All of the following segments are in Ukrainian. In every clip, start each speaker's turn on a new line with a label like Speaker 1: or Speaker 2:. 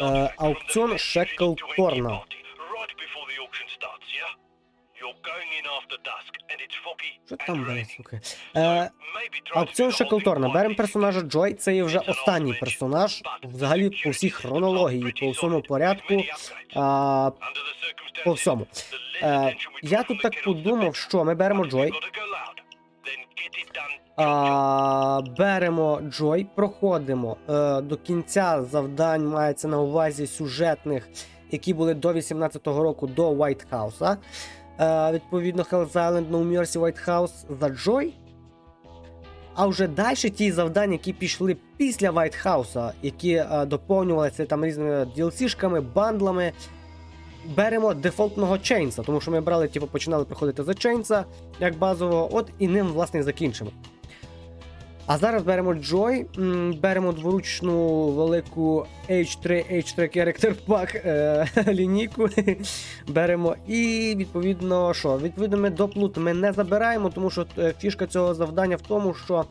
Speaker 1: Е, аукціон
Speaker 2: Шеклторна.
Speaker 1: Що там, блядь,
Speaker 2: суки?
Speaker 1: Е, аукціон Шеклторна. Беремо персонажа Джой, це є вже останній персонаж. Взагалі по всій хронології, по всьому порядку. А, по всьому. Е, я тут так подумав, що ми беремо Джой а, беремо Джой, проходимо е, до кінця завдань, мається на увазі сюжетних, які були до 18-го року до House. Е, відповідно, Hell's Island, No Mercy, White House за Джой. А вже далі ті завдання, які пішли після House, які е, доповнювалися там різними DLC-шками, бандлами. Беремо дефолтного Чейнса, тому що ми брали, типу, починали приходити за Чейнса як базового, от і ним, власне, закінчимо. А зараз беремо Joy, беремо дворучну велику H3 H3 Character Pack е, лінійку. беремо і відповідно, що? Відповідно, ми доплут ми не забираємо, тому що е, фішка цього завдання в тому, що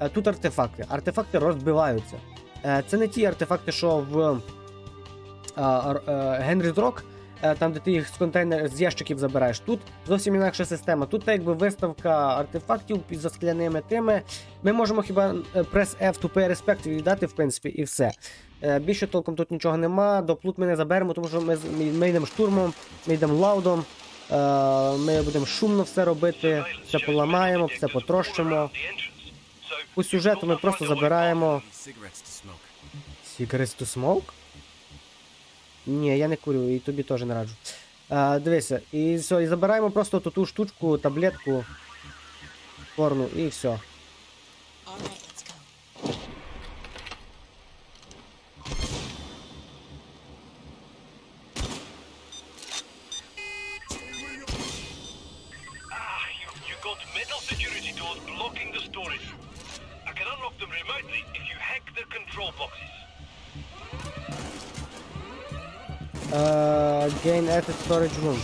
Speaker 1: е, тут артефакти. Артефакти розбиваються. Е, це не ті артефакти, що в Генрі Рок. Е, Там, де ти їх з контейнер з ящиків забираєш. Тут зовсім інакша система. Тут якби виставка артефактів під за скляними тими. Ми можемо хіба прес F to pay respect віддати, в принципі, і все. Е, Більше толком тут нічого нема. Доплут ми не заберемо, тому що ми, ми, ми йдемо штурмом, ми йдемо лаудом. Е, Ми будемо шумно все робити, все поламаємо, все потрощимо. По сюжету ми просто забираємо
Speaker 3: Cigarettes to smoke.
Speaker 1: Ні, я не курю, і тобі теж не раджу. А, дивися, і все, і забираємо просто ту штучку, таблетку, порну, і все.
Speaker 3: збираю джун.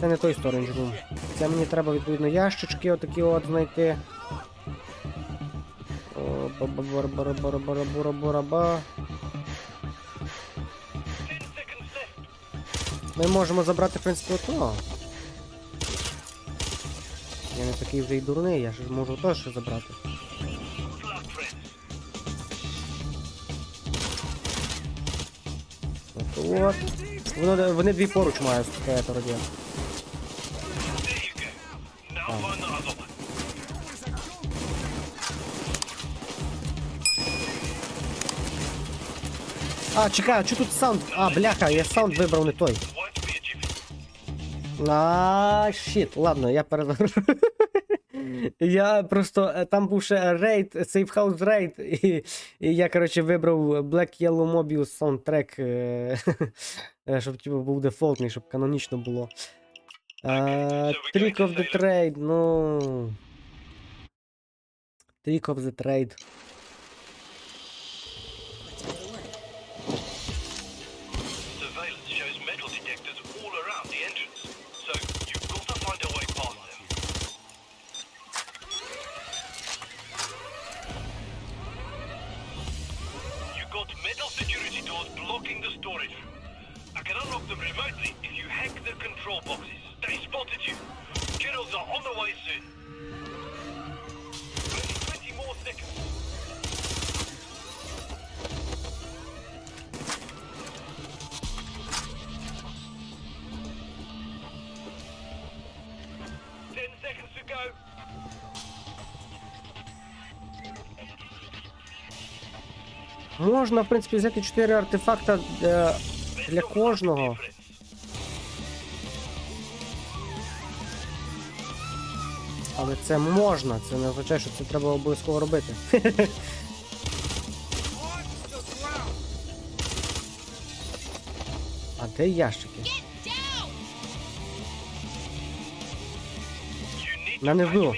Speaker 1: Це не той сторон джун. Це мені треба відповідно ящички отакі от знайти.
Speaker 2: Бара-бара-бара-бара-бара-бара-бара.
Speaker 1: Ми можемо забрати, в принципі, ото. Я не такий вже й дурний, я ж можу то ще забрати. От. Воно, вони дві поруч мають стояти
Speaker 2: other one.
Speaker 1: А, чекай, а що тут саунд? А, бляха, я саунд вибрав не той. А, щит, ладно, я перезагружу. Я просто е, там був ще рейд, Safe House рейд, і, і я, коротше, вибрав Black Yellow Mobius саундтрек, е, щоб типу, був дефолтний, щоб канонічно було. Е, Trick of the Trade, ну. Trick of the Trade.
Speaker 2: Them remotely if you hack the control boxes. They spotted you. Kiddos are on the way soon. Only 20 more seconds. Ten seconds to go.
Speaker 1: Можна, в принципі, взяти 4 артефакта е, для кожного. Але це можна, це не означає, що це треба обов'язково робити. А де ящики? На низу.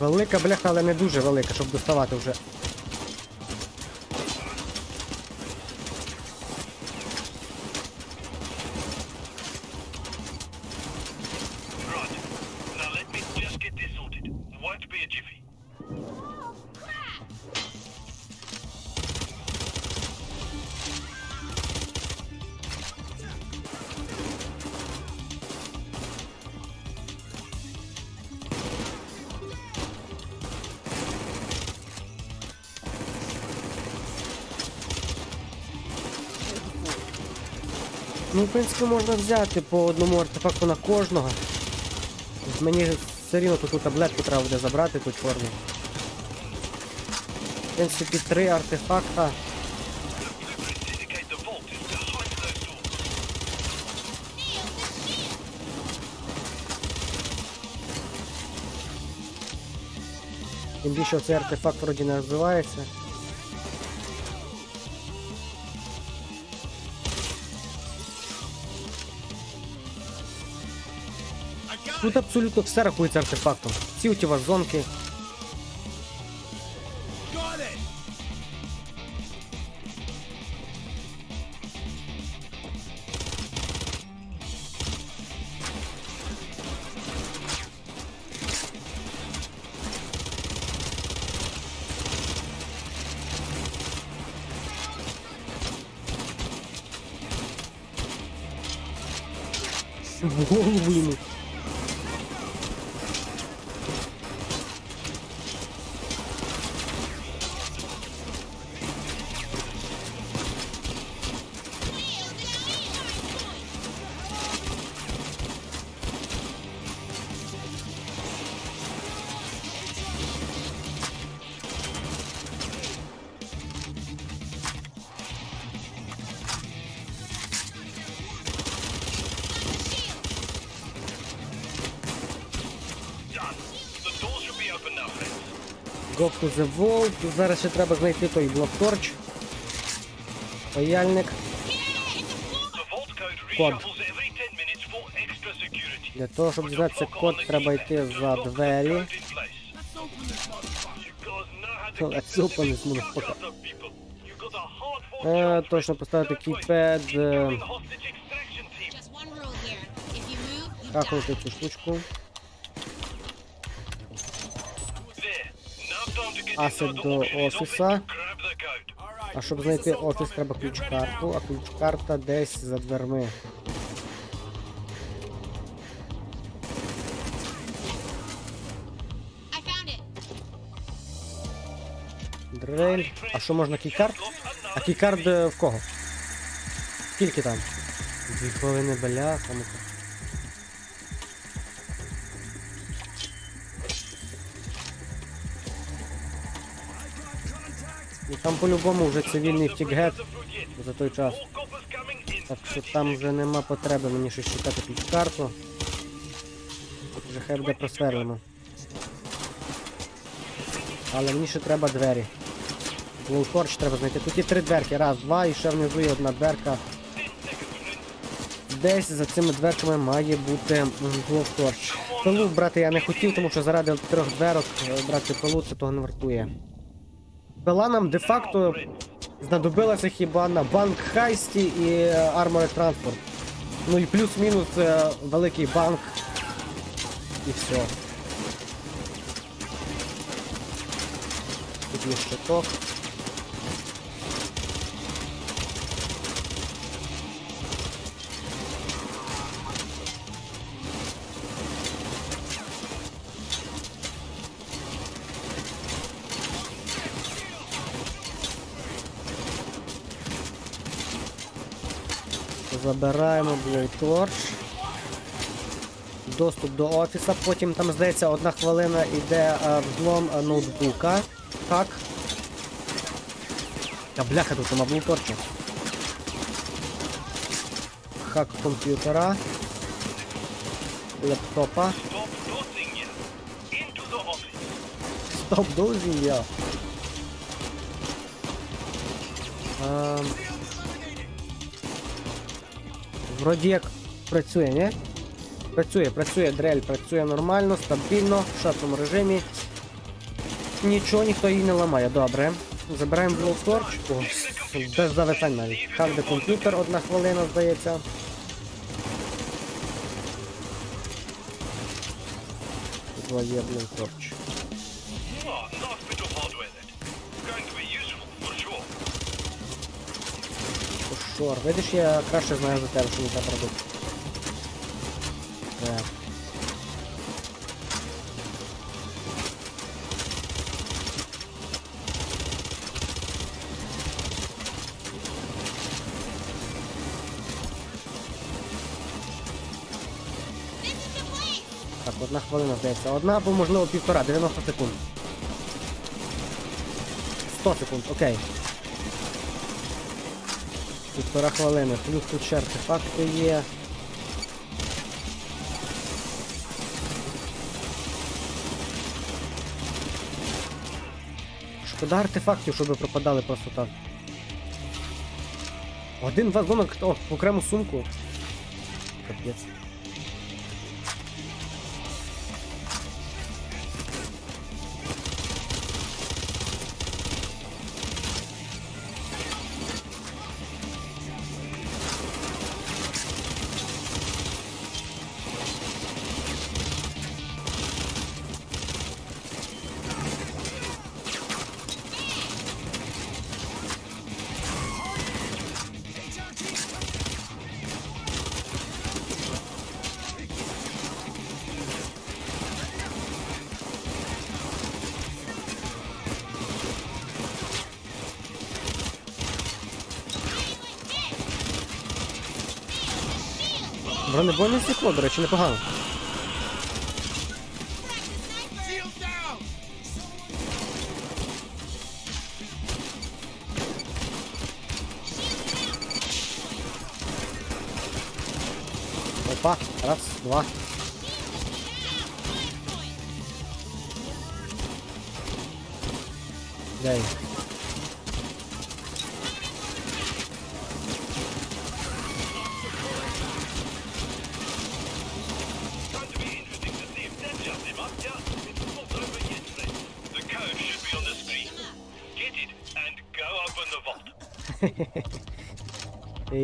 Speaker 1: Велика бляха, але не дуже велика, щоб доставати вже. Ну, в принципі, можна взяти по одному артефакту на кожного. Мені все рівно тут ту таблетку треба буде забрати, ту чорну. В принципі, три артефакта. Тим більше цей артефакт вроді не розбивається. Тут абсолютно все рахується артефактом. Оті вазонки.
Speaker 3: Got it!
Speaker 1: В голову йому. Go to the vault. Зараз ще треба знайти той блокторч. Паяльник. Код.
Speaker 2: reshuffles every 10 minutes for extra security.
Speaker 1: Для того, щоб дізнатися код, треба йти за двері. let's open this motherfucker.
Speaker 2: fuck out of people. You got a hard-fought
Speaker 1: Асет до офіса. А щоб знайти офіс, треба ключ-карту, а ключ-карта десь за дверми. Дрель. А що можна кійкарт? А кійкарт е, в кого? Скільки там? Дві хвилини бляха. Ну там по-любому вже цивільний втік гет за той час. Так що там вже нема потреби мені щось шукати ключ-карту. Вже хай буде просверлено. Але мені ще треба двері. Блоуторч треба знайти. Тут є три дверки. Раз, два, і ще внизу є одна дверка. Десь за цими дверками має бути блоуторч. Пилу брати я не хотів, тому що заради трьох дверок е, брати пилу це того не вартує. Пила нам де-факто знадобилася хіба на банк Хайсті і е, Armored Transport. Ну і плюс-мінус е, великий банк. І все. Тут є щиток. Забираємо блоуторч. Доступ до офіса. Потім там, здається, одна хвилина йде е, взлом е, ноутбука. Хак. Та бляха тут нема блоуторча. Хак комп'ютера. Лептопа. Стоп, дозі я. Ем, Вроді як працює, ні? Працює, працює, дрель працює нормально, стабільно, в штатному режимі. Нічого, ніхто її не ламає, добре. Забираємо Blowtorch. О, без зависань навіть. Хавде комп'ютер, одна хвилина, здається. Двоє Blowtorch. Чор, видиш, я краще знаю за тебе, що не тебе продукт. Е. Так. Одна хвилина здається. Одна або можливо півтора, 90 секунд. 100 секунд, окей. Півтора хвилини. Плюс тут ще артефакти є. Шкода артефактів, щоб пропадали просто так. Один вагонок о, в окрему сумку. Капець. Бронебойне стекло, до речі, непогано. Опа, раз, два. Дай.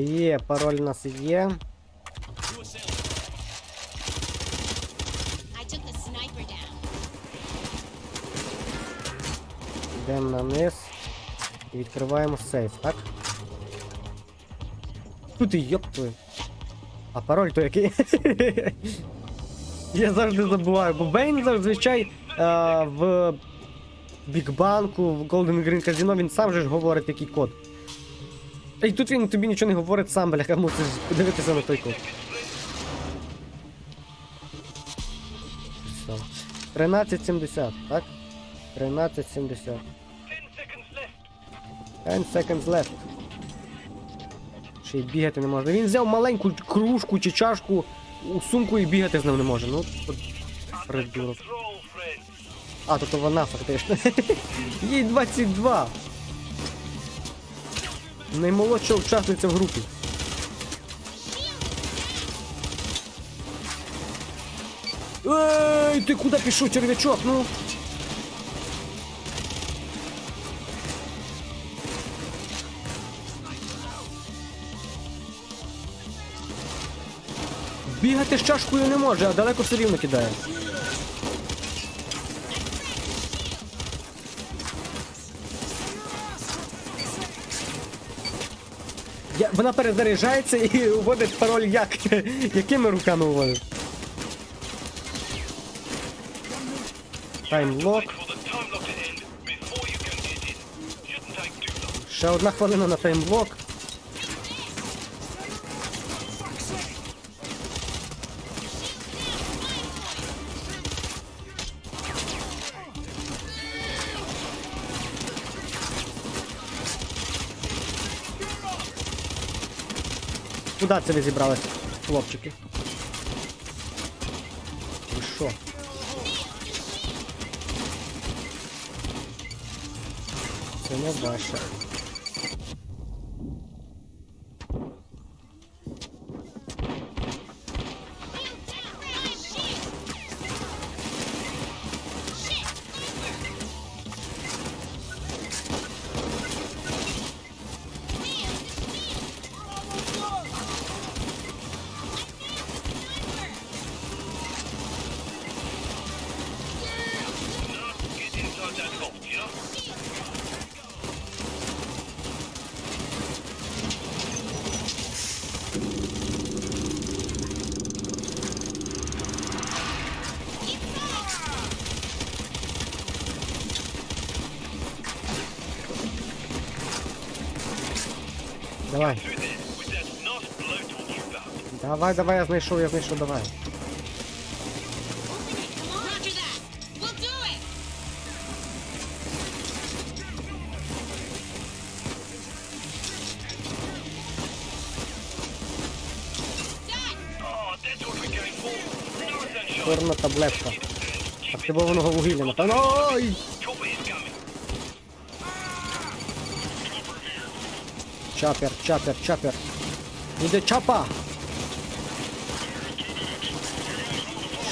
Speaker 1: Є, пароль у нас є. Йдемо на низ. І відкриваємо сейф, так? Тут і йоптую. А пароль то який? Я завжди забуваю, бо Бейн зазвичай е, в Бікбанку, в Golden Green Casino він сам же ж говорить який код. Та й тут він тобі нічого не говорить сам, бляха, мусиш подивитися на той код. Що? 1370, так? 1370.
Speaker 2: Ten seconds left.
Speaker 1: 10 seconds left. Ще й бігати не можна. Він взяв маленьку кружку чи чашку у сумку і бігати з ним не може. Ну, придурок. А, то, то вона фактично. Їй 22. Наймолодша учасниця в групі. Ей, ти куди пішов, черв'ячок? Ну. Бігати з чашкою не може, а далеко все рівно кидає. Я, вона перезаряджається і вводить пароль як? Якими руками вводить? Таймлок. Ще одна хвилина на таймблок. Куди це ви зібрались, хлопчики? Ви що? Це не ваше. Давай. Давай, давай, я знайшов, я знайшов, давай. Чорна таблетка. Активованого вугілля, напевно. Ой! Чапер, чапер, чапер. Іде чапа!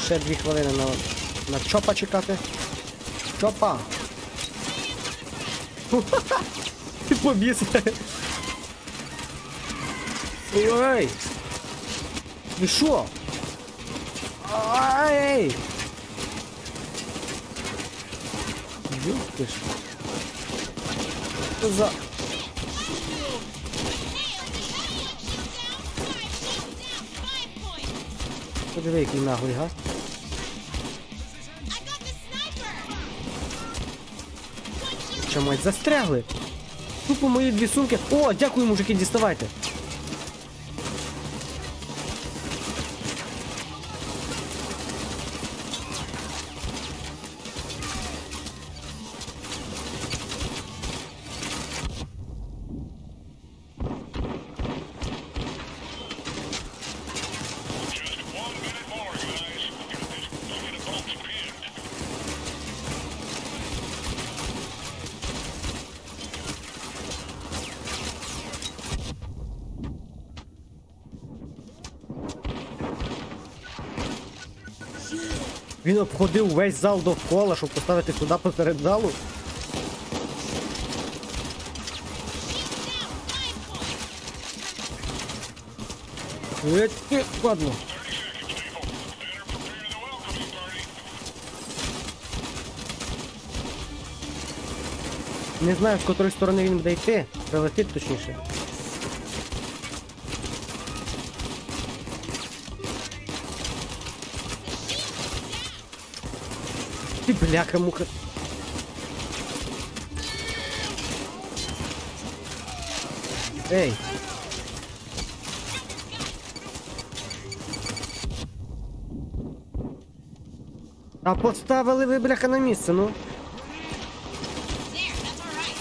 Speaker 1: Ще дві хвилини на, на чопа чекати. Чопа! Ти побіс. Ой! Ви що? Ай! Ёп ти ж. За... Подиви, який наглий газ. Мать застрягли? Тупо мої дві сумки. О, дякую, мужики, діставайте. Він обходив весь зал довкола, щоб поставити туди посеред залу. Ладно. Не знаю, з котрої сторони він буде йти. Прилетить точніше. Ти бляха муха. Ей. А поставили ви бляха на місце, ну.
Speaker 4: There, that's all right.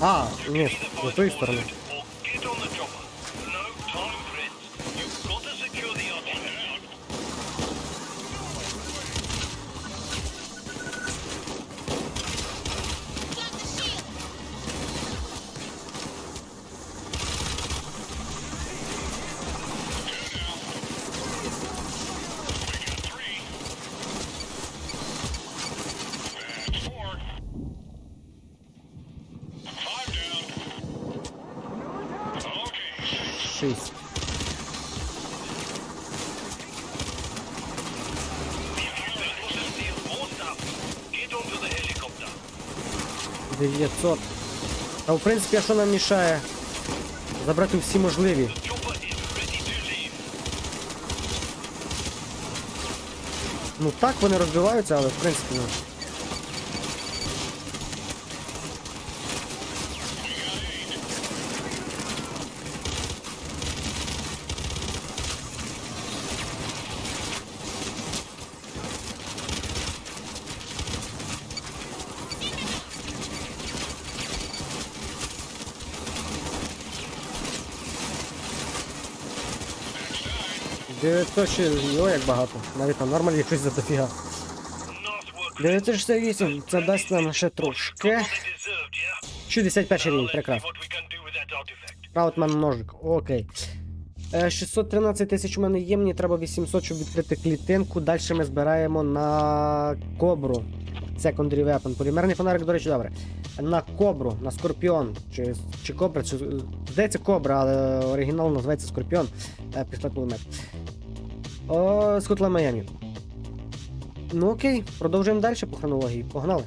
Speaker 1: А, ні,
Speaker 2: Either
Speaker 1: з
Speaker 2: find
Speaker 1: 900. А в принципі, а що нам мішає? Забрати всі можливі. Ну так вони розбиваються, але в принципі, ну. Дев'ятсот ще, о, як багато. Навіть на нормалі якось за дофіга. 968, це дасть нам ще трошки.
Speaker 2: What they deserved, yeah?
Speaker 1: 61 рівень, прекрасно. Краутман ножик, окей. Е, 613 тисяч у мене є, мені треба 800, щоб відкрити клітинку. Далі ми збираємо на кобру. Secondary weapon. Полімерний фонарик, до речі, добре. На кобру, на скорпіон. Чи, чи кобра, чи. Здається, кобра, але оригінал називається скорпіон. Е, пістолет кулемет. О, з котла Майамі. Ну окей, продовжуємо далі по хронології. Погнали.